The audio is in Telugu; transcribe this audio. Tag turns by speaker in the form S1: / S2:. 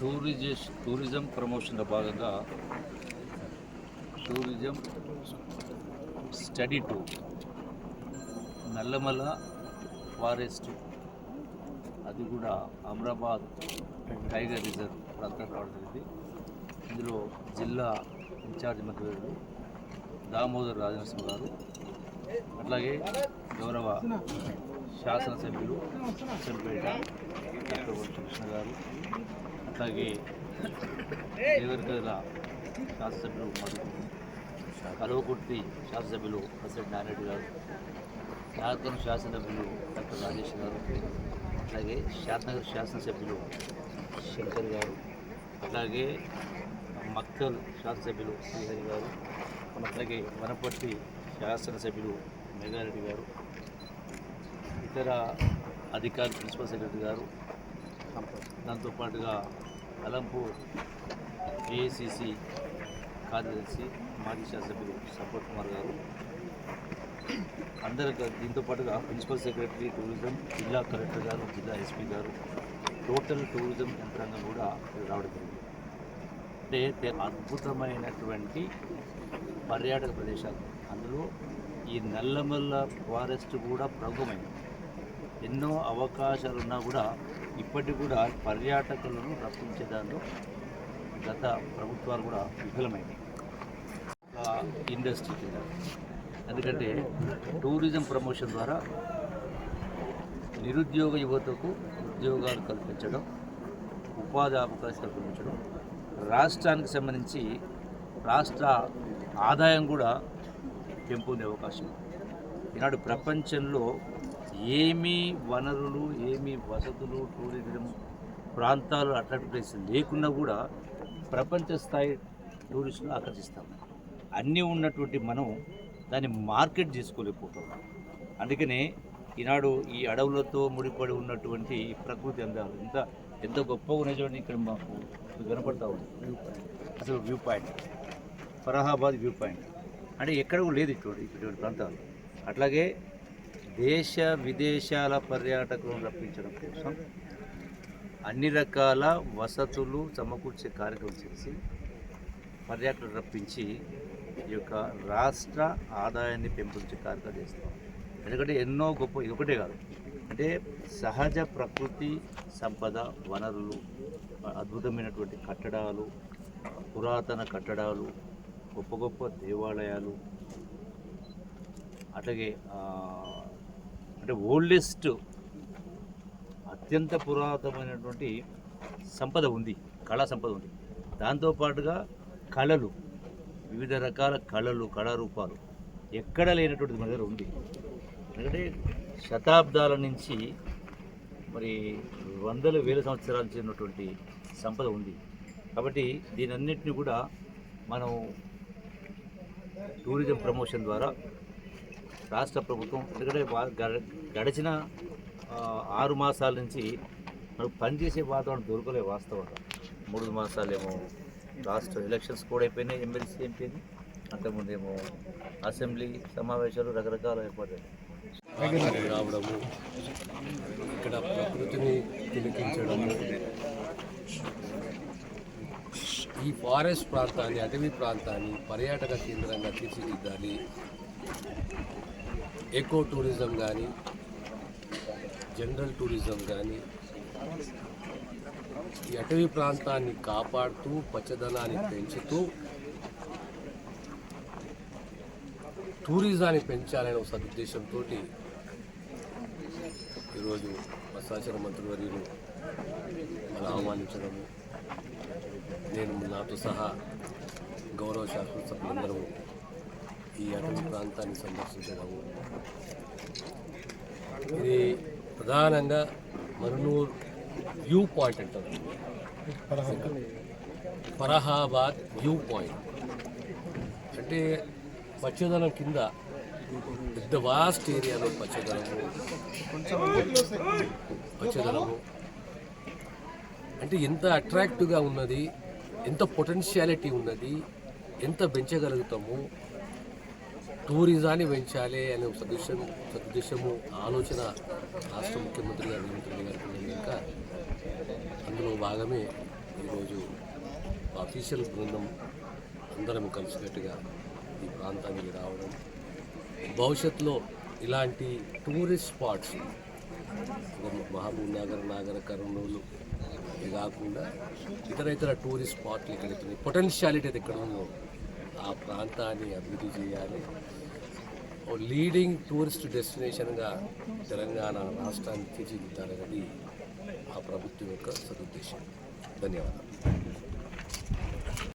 S1: టూరిజస్ టూరిజం ప్రమోషన్లో భాగంగా tourism study tour Nallamala forest అది కూడా అమరాబాద్ టైగర్ రిజర్వ్ ప్రాంతం రావడం జరిగింది. ఇందులో జిల్లా ఇన్ఛార్జ్ మంత్రులు దామోదర్ రాజనరసింహ గారు అట్లాగే గౌరవ శాసనసభ్యులు అచ్చంపేట డాక్టర్ కృష్ణ అట్లాగే దేవరకల శాసనసభ్యులు కలవకుర్తి శాసనసభ్యులు ప్రెసిడెంట్ నారాయణ గారు జార్ఖండ్ శాసనసభ్యులు డాక్టర్ రాజేష్ గారు అట్లాగే శాసనగర్ శాసనసభ్యులు శంకర్ గారు అట్లాగే మక్కల్ శాసనసభ్యులు శ్రీహరి గారు అట్లాగే వనపర్తి శాసనసభ్యులు మెగారెడ్డి గారు ఇతర అధికారులు ప్రిన్సిపల్ సెక్రటరీ గారు దాంతోపాటుగా అలంపూర్ ఏఐసిసి కార్యదర్శి మాజీ శాసనసభ్యులు సంపత్ కుమార్ గారు. అందరికి దీంతో పాటుగా ప్రిన్సిపల్ సెక్రటరీ టూరిజం జిల్లా కలెక్టర్ గారు జిల్లా ఎస్పీ గారు టోటల్ టూరిజం యంత్రాంగం కూడా రావడం జరిగింది. అంటే అద్భుతమైనటువంటి పర్యాటక ప్రదేశాలు. అందులో ఈ నల్లమల్ల ఫారెస్ట్ కూడా ప్రముఖమైనది. ఎన్నో అవకాశాలు ఉన్నా కూడా ఇప్పటికి కూడా పర్యాటకులను రప్పించే దాంట్లో గత ప్రభుత్వాలు కూడా విఫలమైనాయి ఇండస్ట్రీ కింద. ఎందుకంటే టూరిజం ప్రమోషన్ ద్వారా నిరుద్యోగ యువతకు ఉద్యోగాలు కల్పించడం ఉపాధి అవకాశాలు కల్పించడం రాష్ట్రానికి సంబంధించి రాష్ట్ర ఆదాయం కూడా పెంపొందే అవకాశం. ఈనాడు ప్రపంచంలో ఏమీ వనరులు ఏమీ వసతులు టూరిజం ప్రాంతాలు అట్లాంటి ప్లేస్ లేకున్నా కూడా ప్రపంచ స్థాయి టూరిస్టులు ఆకర్షిస్తాం. అన్నీ ఉన్నటువంటి మనం దాన్ని మార్కెట్ చేసుకోలేకపోతున్నాం అందుకనే ఈనాడు ఈ అడవులతో ముడిపడి ఉన్నటువంటి ప్రకృతి అందాలు ఎంత ఎంత గొప్పగా ఉన్నాయి చూడండి ఇక్కడ మాకు కనపడతా ఉంది. వ్యూ పాయింట్ అసలు view point Farahabad view point అంటే ఎక్కడ కూడా లేదు ఇటువంటి ఇటువంటి ప్రాంతాలు. అట్లాగే దేశ విదేశాల పర్యాటకులను రప్పించడం కోసం అన్ని రకాల వసతులు సమకూర్చే కార్యక్రమం చేసి పర్యాటకులు రప్పించి ఈ యొక్క రాష్ట్ర ఆదాయాన్ని పెంపొందించే కార్యక్రమం చేస్తాం ఎందుకంటే ఎన్నో గొప్ప ఇది ఒకటే కాదు. అంటే సహజ ప్రకృతి సంపద వనరులు అద్భుతమైనటువంటి కట్టడాలు పురాతన కట్టడాలు గొప్ప గొప్ప దేవాలయాలు అట్లాగే అంటే ఓల్డెస్ట్ అత్యంత పురాతనమైనటువంటి సంపద ఉంది కళా సంపద ఉంది. దాంతోపాటుగా కళలు వివిధ రకాల కళలు కళారూపాలు ఎక్కడ లేనటువంటిది మన దగ్గర ఉంది. ఎందుకంటే శతాబ్దాల నుంచి మరి వందల వేల సంవత్సరాల నుంచి ఉన్నటువంటి సంపద ఉంది. కాబట్టి దీని అన్నింటినీ కూడా మనం టూరిజం ప్రమోషన్ ద్వారా రాష్ట్ర ప్రభుత్వం ఎందుకంటే వా- గడిచిన ఆరు మాసాల నుంచి మనకు పనిచేసే వాతావరణం దొరకలే వాస్తవంగా. మూడు మాసాలేమో రాష్ట్ర ఎలక్షన్స్ కూడా అయిపోయినాయి ఎమ్మెల్సీ అయిపోయింది. అంతకుముందేమో అసెంబ్లీ సమావేశాలు రకరకాల ఏర్పడ్డాయి
S2: రావడము ఇక్కడ ప్రకృతిని తిలకించడము. ఈ ఫారెస్ట్ ప్రాంతాన్ని అటవీ ప్రాంతాన్ని పర్యాటక కేంద్రంగా తీర్చిదిద్దాలి. ఎకో టూరిజం కానీ జనరల్ టూరిజం కానీ ఈ అటవీ ప్రాంతాన్ని కాపాడుతూ పచ్చదనాన్ని పెంచుతూ టూరిజాన్ని పెంచాలనే ఒక సదుద్దేశంతో ఈరోజు మత్స్యాచార మంత్రివర్యులు మనం ఆహ్వానించడము నేను నాతో సహా గౌరవ శాసనసభ్యులందరూ ఈ అటవీ ప్రాంతాన్ని సందర్శించడం ఇది ప్రధానంగా మరునూర్ వ్యూ పాయింట్ అంటారు. Farahabad view point. అంటే పచ్చదనం కింద పెద్ద వాస్ట్ ఏరియాలో పచ్చదనము పచ్చదనము. అంటే ఎంత అట్రాక్టివ్గా ఉన్నది ఎంత పొటెన్షియాలిటీ ఉన్నది ఎంత పెంచగలుగుతాము టూరిజాన్ని పెంచాలి అనే ఒక సదుద్దేశం సదుద్దేశము ఆలోచన రాష్ట్ర ముఖ్యమంత్రి గారు ఇంకా అందులో భాగమే ఈరోజు అఫీషియల్ బృందం అందరం కలిసినట్టుగా ఈ ప్రాంతానికి రావడం. భవిష్యత్తులో ఇలాంటి tourist spots Mahabub Nagar Nagarkurnool ఇది కాకుండా ఇతర ఇతర టూరిస్ట్ స్పాట్లు ఎక్కడైతే పొటెన్షియాలిటీ ఎక్కడ ఉందో ఆ ప్రాంతాన్ని అభివృద్ధి చేయాలి. లీడింగ్ టూరిస్ట్ డెస్టినేషన్గా తెలంగాణ రాష్ట్రాన్ని తీర్చిదిద్దాలన్నది ఆ ప్రభుత్వం యొక్క సదుద్దేశం. ధన్యవాదాలు.